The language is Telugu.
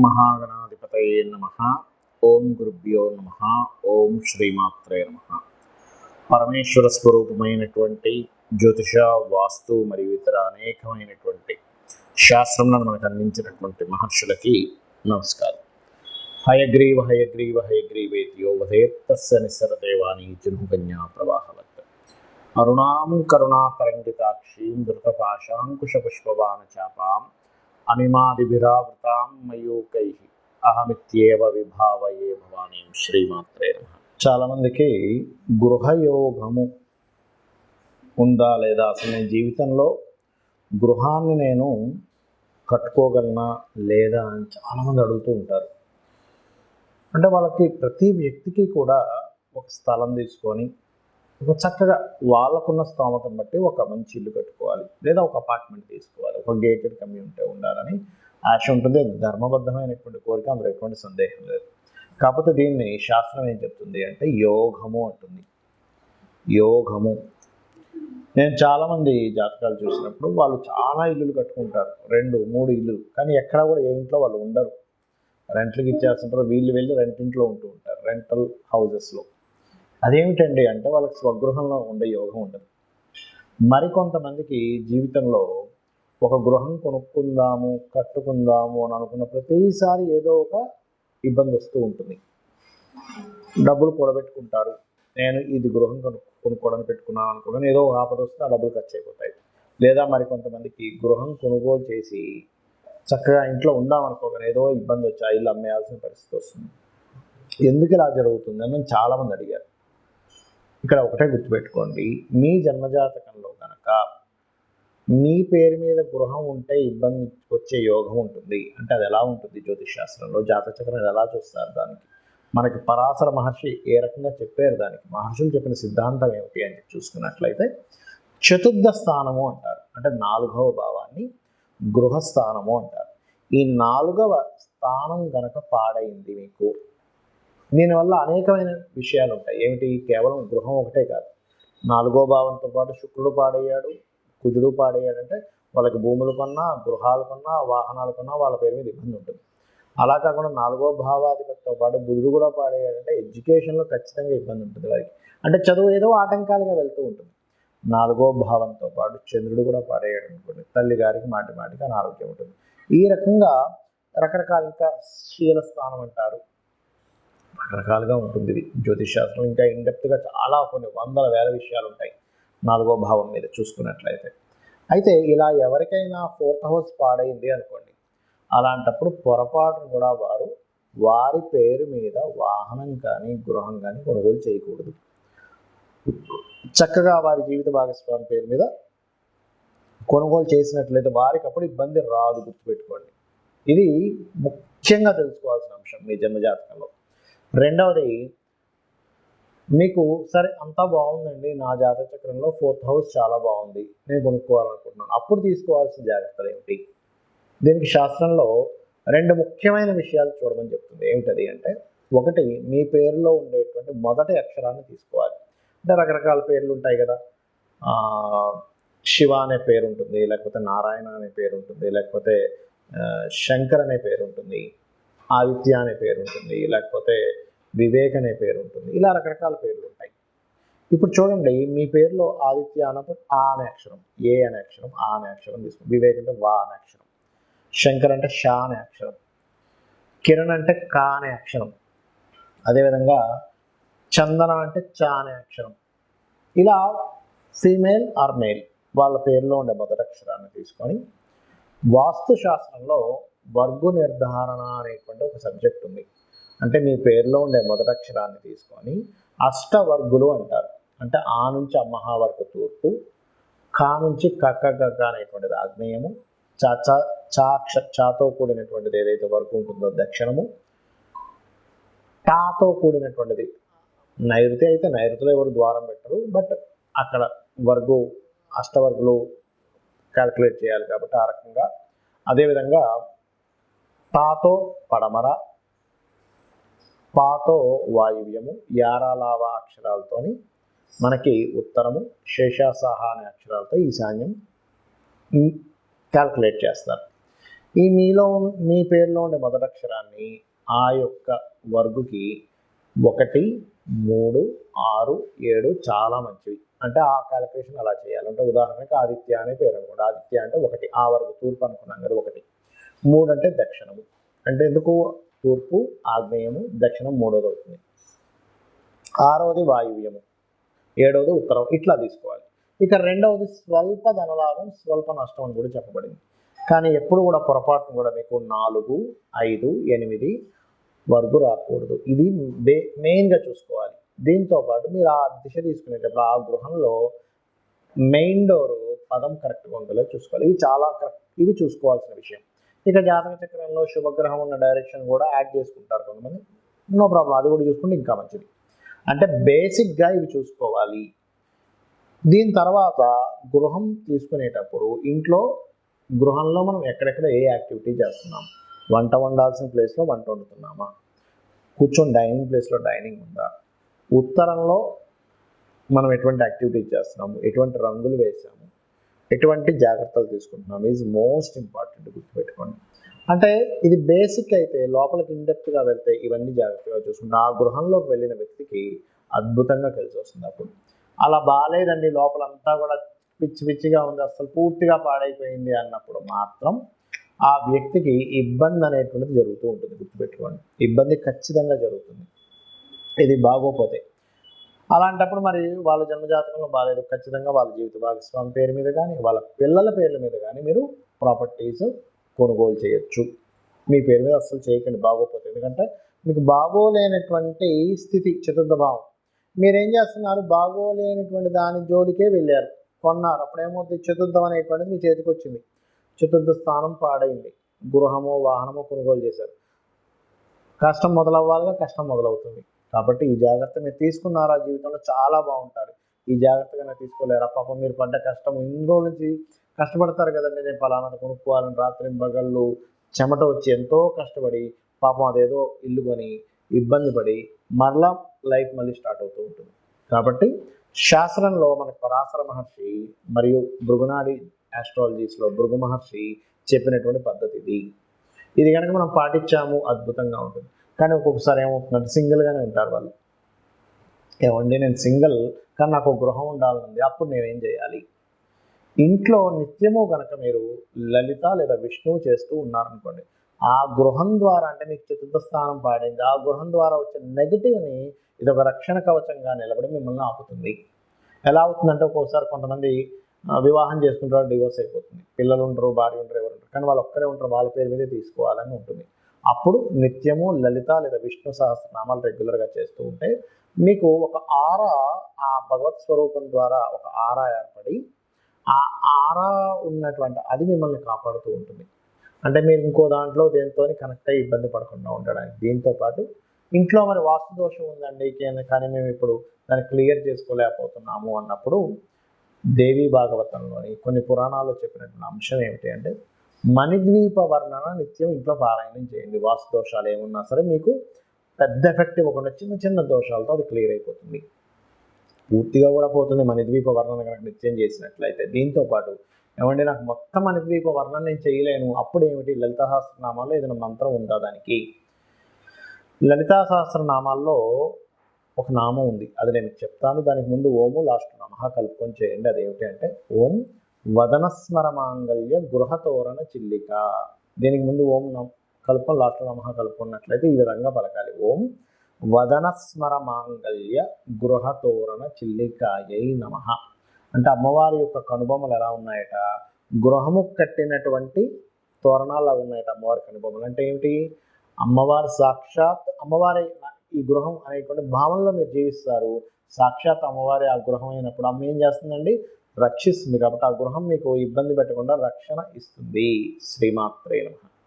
మహాగణాధిపతయే నమ. ఓం గురుభ్యో నమ. ఓం శ్రీమాత్రే నమ. పరమేశ్వర స్వరూపమైనటువంటి జ్యోతిష వాస్తు మరియు ఇతర అనేకమైనటువంటి శాస్త్రంలో మనకు అందించినటువంటి మహర్షులకి నమస్కారం. హయగ్రీవ హయగ్రీవ హయగ్రీవేత్యో వధేత్తస్య నిస్సరదేవాని జనుకన్యా ప్రవాహవత్. అరుణాం కరుణాకరంగితాక్షీం ధృతపాశాంకుశపుష్పబాణ చాపాం. అనిమాదిభిరావృతాం మయూకై అహమిత్యేవ విభావయే భవానీ శ్రీమాత్రే నమ చాలామందికి గృహయోగము ఉందా లేదా అసలు నేను జీవితంలో? గృహాన్ని నేను కట్టుకోగలనా లేదా అని చాలామంది అడుగుతూ ఉంటారు. అంటే వాళ్ళకి ప్రతి వ్యక్తికి కూడా ఒక స్థలం తీసుకొని ఒక చక్కగా వాళ్ళకున్న స్తోమతను బట్టి ఒక మంచి ఇల్లు కట్టుకోవాలి. లేదా ఒక అపార్ట్మెంట్ తీసుకోవాలి. ఒక గేటెడ్ కమ్యూనిటీ ఉండాలని ఆశ ఉంటుంది. ధర్మబద్ధమైనటువంటి కోరిక. అందులో ఎటువంటి సందేహం లేదు. కాకపోతే దీన్ని శాస్త్రం ఏం చెప్తుంది అంటే యోగము అంటుంది. యోగము. నేను చాలామంది జాతకాలు చూసినప్పుడు వాళ్ళు చాలా ఇల్లులు కట్టుకుంటారు. రెండు మూడు ఇల్లు కానీ ఎక్కడ కూడా ఏ ఇంట్లో వాళ్ళు ఉండరు. రెంట్లకి ఇచ్చేస్తుంటారు. వీళ్ళు వెళ్ళి రెంట్ ఇంట్లో ఉంటూ ఉంటారు. రెంటల్ హౌజెస్లో అదేమిటండి అంటే వాళ్ళకి స్వగృహంలో ఉండే యోగం ఉండదు. మరికొంతమందికి జీవితంలో ఒక గృహం కొనుక్కుందాము కట్టుకుందాము అని అనుకున్న ప్రతిసారి ఏదో ఒక ఇబ్బంది వస్తూ ఉంటుంది. డబ్బులు కూడబెట్టుకుంటారు. నేను ఇది గృహం కొను కొనుక్కోవడానికి పెట్టుకున్నాను అనుకున్నాను ఏదో ఒక ఆపద వస్తే ఆ డబ్బులు ఖర్చు అయిపోతాయి. లేదా మరి కొంతమందికి గృహం కొనుగోలు చేసి చక్కగా ఇంట్లో ఉందాం అనుకోగానే ఏదో ఇబ్బంది వచ్చి ఆ ఇల్లు అమ్మేయాల్సిన పరిస్థితి వస్తుంది. ఎందుకు ఇలా జరుగుతుంది అని చాలామంది అడిగారు. ఇక్కడ ఒకటే గుర్తుపెట్టుకోండి. మీ జన్మజాతకంలో కనుక మీ పేరు మీద గృహం ఉంటే ఇబ్బంది వచ్చే యోగం ఉంటుంది. అంటే అది ఎలా ఉంటుంది జ్యోతిష్ శాస్త్రంలో? జాతచక్రం ఎలా చూస్తారు దానికి? మనకి పరాశర మహర్షి ఏ రకంగా చెప్పారు దానికి? మహర్షులు చెప్పిన సిద్ధాంతం ఏమిటి అని చూసుకున్నట్లయితే చతుర్థ స్థానము అంటారు. అంటే నాలుగవ భావాన్ని గృహస్థానము అంటారు. ఈ నాలుగవ స్థానం గనక పాడైంది మీకు దీనివల్ల అనేకమైన విషయాలు ఉంటాయి. ఏమిటి? కేవలం గృహం ఒకటే కాదు. నాలుగో భావంతో పాటు శుక్రుడు పాడయ్యాడు కుజుడు పాడయ్యాడు అంటే వాళ్ళకి భూములు కొన్నా గృహాలు కొన్నా వాహనాలు కొన్నా వాళ్ళ పేరు మీద ఇబ్బంది ఉంటుంది. అలా కాకుండా నాలుగో భావాధిపతితో పాటు బుధుడు కూడా పాడేయాలంటే ఎడ్యుకేషన్లో ఖచ్చితంగా ఇబ్బంది ఉంటుంది వారికి అంటే చదువు ఏదో ఆటంకాలుగా వెళ్తూ ఉంటుంది. నాలుగో భావంతో పాటు చంద్రుడు కూడా పాడేయడం అనుకోండి. తల్లి గారికి మాటి మాటికి అనారోగ్యం ఉంటుంది. ఈ రకంగా రకరకాల ఇంకా శీల స్థానం అంటారు. రకరకాలుగా ఉంటుంది. ఇది జ్యోతిష్ శాస్త్రం ఇంకా ఇండెప్త్గా చాలా కొన్ని వందల వేల విషయాలు ఉంటాయి. నాలుగో భావం మీద చూసుకున్నట్లయితే. అయితే ఇలా ఎవరికైనా ఫోర్త్ హౌస్ పాడైంది అనుకోండి. అలాంటప్పుడు పొరపాటును కూడా వారు వారి పేరు మీద వాహనం కానీ గృహం కానీ కొనుగోలు చేయకూడదు. చక్కగా వారి జీవిత భాగస్వామి పేరు మీద కొనుగోలు చేసినట్లయితే వారికి అప్పుడు ఇబ్బంది రాదు గుర్తుపెట్టుకోండి. ఇది ముఖ్యంగా తెలుసుకోవాల్సిన అంశం మీ జన్మజాతకంలో. రెండవది మీకు సరే అంతా బాగుందండి. నా జాతక చక్రంలో ఫోర్త్ హౌస్ చాలా బాగుంది. నేను కొనుక్కోవాలనుకుంటున్నాను. అప్పుడు తీసుకోవాల్సిన జాగ్రత్తలు ఏమిటి? దీనికి శాస్త్రంలో రెండు ముఖ్యమైన విషయాలు చూడమని చెప్తుంది. ఏమిటది అంటే ఒకటి మీ పేరులో ఉండేటువంటి మొదటి అక్షరాన్ని తీసుకోవాలి. అంటే రకరకాల పేర్లు ఉంటాయి కదా. శివ అనే పేరు ఉంటుంది లేకపోతే నారాయణ అనే పేరు ఉంటుంది లేకపోతే శంకర్ అనే పేరు ఉంటుంది. ఆదిత్య అనే పేరు ఉంటుంది లేకపోతే వివేక్ అనే పేరు ఉంటుంది ఇలా రకరకాల పేర్లు ఉంటాయి. ఇప్పుడు చూడండి మీ పేరులో ఆదిత్య అన్నప్పుడు ఆ అనే అక్షరం ఏ అనే అక్షరం ఆ అనే అక్షరం తీసుకోండి వివేక్ అంటే వా అనే అక్షరం శంకర్ అంటే షా అనే అక్షరం కిరణ్ అంటే కా అనే అక్షరం అదేవిధంగా చందన అంటే చా అనే అక్షరం. ఇలా ఫీమేల్ ఆర్ మేల్ వాళ్ళ పేరులో ఉండే మొదటి అక్షరాన్ని తీసుకొని వాస్తు శాస్త్రంలో వర్గు నిర్ధారణ అనేటువంటి ఒక సబ్జెక్ట్ ఉంది. అంటే మీ పేరులో ఉండే మొదటి అక్షరాన్ని తీసుకొని అష్టవర్గులు అంటారు. అంటే ఆ నుంచి అమ్మహా వరకు తూర్పు కా నుంచి కక్క గగ్గ అనేటువంటిది ఆగ్నేయము చా చా చాతో కూడినటువంటిది ఏదైతే వరకు ఉంటుందో దక్షిణము టాతో కూడినటువంటిది నైరుతి అయితే నైరుతిలో ఎవరు ద్వారం పెట్టరు బట్ అక్కడ వర్గు అష్టవర్గులు క్యాల్కులేట్ చేయాలి కాబట్టి ఆ రకంగా. అదేవిధంగా తాతో పడమర పాతో వాయువ్యము యారాలావ అక్షరాలతోని మనకి ఉత్తరము శేషాసాహ అనే అక్షరాలతో ఈశాన్యం క్యాల్కులేట్ చేస్తారు ఈ మీలో మీ పేరులో ఉండే మొదటి అక్షరాన్ని ఆ యొక్క వర్గుకి ఒకటి మూడు ఆరు ఏడు చాలా మంచివి. అంటే ఆ క్యాలిక్యులేషన్ అలా చేయాలి. అంటే ఉదాహరణకి ఆదిత్య అనే పేరు అనుకోండి. ఆదిత్య అంటే ఒకటి. ఆ వరకు తూర్పు అనుకున్నాం కదా ఒకటి. మూడు అంటే దక్షిణము. అంటే ఎందుకు? తూర్పు ఆగ్నేయము దక్షిణం మూడోది అవుతుంది. ఆరవది వాయువ్యము. ఏడవది ఉత్తరం. ఇట్లా తీసుకోవాలి. ఇక రెండవది స్వల్ప ధనలాభం స్వల్ప నష్టం అని కూడా చెప్పబడింది. కానీ ఎప్పుడు కూడా పొరపాటును కూడా మీకు నాలుగు ఐదు ఎనిమిది వరకు రాకూడదు. ఇది బే మెయిన్గా చూసుకోవాలి. దీంతో పాటు మీరు ఆ దిశ తీసుకునేటప్పుడు ఆ గృహంలో మెయిన్ డోర్ పదం కరెక్ట్గా ఉండేలా చూసుకోవాలి. ఇవి చాలా కరెక్ట్ ఇవి చూసుకోవాల్సిన విషయం. ఇక జాతక చక్రంలో శుభగ్రహం ఉన్న డైరెక్షన్ కూడా యాడ్ చేసుకుంటారు కొంతమంది. నో ప్రాబ్లం అది కూడా చూసుకుంటే ఇంకా మంచిది. అంటే బేసిక్గా ఇవి చూసుకోవాలి. దీని తర్వాత గృహం తీసుకునేటప్పుడు ఇంట్లో గృహంలో మనం ఎక్కడెక్కడ ఏ యాక్టివిటీ చేస్తున్నాం? వంట వండాల్సిన ప్లేస్లో వంట వండుతున్నామా? కూర్చొని డైనింగ్ ప్లేస్లో డైనింగ్ ఉందా? ఉత్తరంలో మనం ఎటువంటి యాక్టివిటీ చేస్తున్నాము? ఎటువంటి రంగులు వేసాము ఎటువంటి జాగ్రత్తలు తీసుకుంటున్నాం? ఈజ్ మోస్ట్ ఇంపార్టెంట్ గుర్తుపెట్టుకోండి. అంటే ఇది బేసిక్ అయితే లోపలికి ఇండెప్త్గా వెళ్తే ఇవన్నీ జాగ్రత్తగా చూసుకుంటే ఆ గృహంలోకి వెళ్ళిన వ్యక్తికి అద్భుతంగా కలిసి వస్తుంది అప్పుడు. అలా బాగాలేదండి లోపలంతా కూడా పిచ్చి పిచ్చిగా ఉంది అసలు పూర్తిగా పాడైపోయింది అన్నప్పుడు మాత్రం ఆ వ్యక్తికి ఇబ్బంది అనేటువంటిది జరుగుతూ ఉంటుంది గుర్తుపెట్టుకోండి. ఇబ్బంది ఖచ్చితంగా జరుగుతుంది. ఇది బాగోపోతే. అలాంటప్పుడు మరి వాళ్ళ జన్మజాతకంలో బాగాలేదు ఖచ్చితంగా వాళ్ళ జీవిత భాగస్వామి పేరు మీద కానీ వాళ్ళ పిల్లల పేర్ల మీద కానీ మీరు ప్రాపర్టీస్ కొనుగోలు చేయొచ్చు. మీ పేరు మీద అస్సలు చేయకండి బాగోపోతే. ఎందుకంటే మీకు బాగోలేనటువంటి స్థితి చతుర్థ భావం. మీరేం చేస్తున్నారు? బాగోలేనటువంటి దాని జోలికే వెళ్ళారు. కొన్నారు. అప్పుడేమవుతుంది? చతుర్థం అనేటువంటిది మీ చేతికి వచ్చింది. చతుర్థ స్థానం పాడైంది. గృహమో వాహనమో కొనుగోలు చేశారు. కష్టం మొదలవ్వాలిగా కష్టం మొదలవుతుంది. కాబట్టి ఈ జాగ్రత్త మీరు తీసుకున్నారా జీవితంలో? చాలా బాగుంటారు. ఈ జాగ్రత్తగా తీసుకోలేరా? పాపం మీరు పడ్డ కష్టం ఇన్ని రోజుల నుంచి కష్టపడతారు కదండి. నేను పలానా కొనుక్కోవాలని రాత్రి పగళ్ళు చెమట వచ్చి ఎంతో కష్టపడి పాపం అదేదో ఇల్లు కొని ఇబ్బంది పడి మరలా లైఫ్ మళ్ళీ స్టార్ట్ అవుతూ ఉంటుంది. కాబట్టి శాస్త్రంలో మనకు పరాశర మహర్షి మరియు భృగునాడి ఆస్ట్రాలజీస్లో భృగు మహర్షి చెప్పినటువంటి పద్ధతి ఇది. ఇది కనుక మనం పాటించాము అద్భుతంగా ఉంటుంది. కానీ ఒక్కొక్కసారి ఏమవుతుందంటే సింగిల్గానే ఉంటారు వాళ్ళు. ఏమండి నేను సింగిల్ కానీ నాకు గృహం ఉండాలనుంది అప్పుడు నేనేం చేయాలి? ఇంట్లో నిత్యము కనుక మీరు లలిత లేదా విష్ణువు చేస్తూ ఉన్నారనుకోండి ఆ గృహం ద్వారా అంటే మీకు చతుర్థ స్థానం పాడింది ఆ గృహం ద్వారా వచ్చే నెగిటివ్ని ఇది ఒక రక్షణ కవచంగా నిలబడి మిమ్మల్ని ఆపుతుంది. ఎలా అవుతుందంటే ఒక్కోసారి కొంతమంది వివాహం చేసుకుంటారు డివోర్స్ అయిపోతుంది. పిల్లలు ఉంటారు భార్య ఉంటారు ఎవరు ఉంటారు కానీ వాళ్ళు ఒక్కరే ఉంటారు వాళ్ళ పేరు మీదే తీసుకోవాలని ఉంటుంది. అప్పుడు నిత్యము లలిత లేదా విష్ణు సహస్రనామాలు రెగ్యులర్గా చేస్తూ ఉంటే మీకు ఒక ఆర ఆ భగవత్ స్వరూపం ద్వారా ఒక ఆరా ఏర్పడి ఆ ఆరా ఉన్నటువంటి అది మిమ్మల్ని కాపాడుతూ ఉంటుంది. అంటే మీరు ఇంకో దాంట్లో దేంతో కనెక్ట్ అయ్యి ఇబ్బంది పడకుండా ఉండడానికి దీంతో పాటు ఇంట్లో మరి వాస్తు దోషం ఉందండి కానీ మేము ఇప్పుడు దాన్ని క్లియర్ చేసుకోలేకపోతున్నాము అన్నప్పుడు దేవీ భాగవతంలోని కొన్ని పురాణాల్లో చెప్పినటువంటి అంశం ఏమిటి అంటే మణిద్వీప వర్ణన నిత్యం ఇంట్లో పారాయణం చేయండి. వాస్తు దోషాలు ఏమున్నా సరే మీకు పెద్ద ఎఫెక్ట్ ఇవ్వకుండా చిన్న చిన్న దోషాలతో అది క్లియర్ అయిపోతుంది. పూర్తిగా కూడా పోతుంది మణిద్వీప వర్ణన కనుక నిత్యం చేసినట్లయితే. దీంతో పాటు ఏమంటే నాకు మొత్తం మణిద్వీప వర్ణన నేను చేయలేను. అప్పుడు ఏమిటి? లలిత సహస్రనామాల్లో ఏదైనా మంత్రం ఉందా దానికి? లలితా సహస్రనామాల్లో ఒక నామం ఉంది. అది నేను చెప్తాను. దానికి ముందు ఓము లాస్ట్ నమహా కలుపుకొని చేయండి. అదేమిటి అంటే ఓం వదనస్మర మాంగళ్య గృహతోరణ చిల్లిక. దీనికి ముందు ఓం నమ కలుపుకొని లాస్ట్ నమః కలుపుకున్నట్లయితే ఈ విధంగా పలకాలి. ఓం వదనస్మర మాంగళ్య గృహతోరణ చిల్లికాయై నమః. అంటే అమ్మవారి యొక్క కనుబొమ్మలు ఎలా ఉన్నాయట? గృహము కట్టినటువంటి తోరణాలు అవి ఉన్నాయట అమ్మవారి కనుబొమ్మలు. అంటే ఏమిటి? అమ్మవారు సాక్షాత్ అమ్మవారి ఈ గృహం అనేటువంటి భావనలో మీరు జీవిస్తారు. సాక్షాత్ అమ్మవారి ఆ గృహం అయినప్పుడు అమ్మ ఏం చేస్తుందండి? రక్షిస్తుంది కాబట్టి ఆ గృహం మీకు ఇబ్బంది పెట్టకుండా రక్షణ ఇస్తుంది. శ్రీమాత్రే నమ.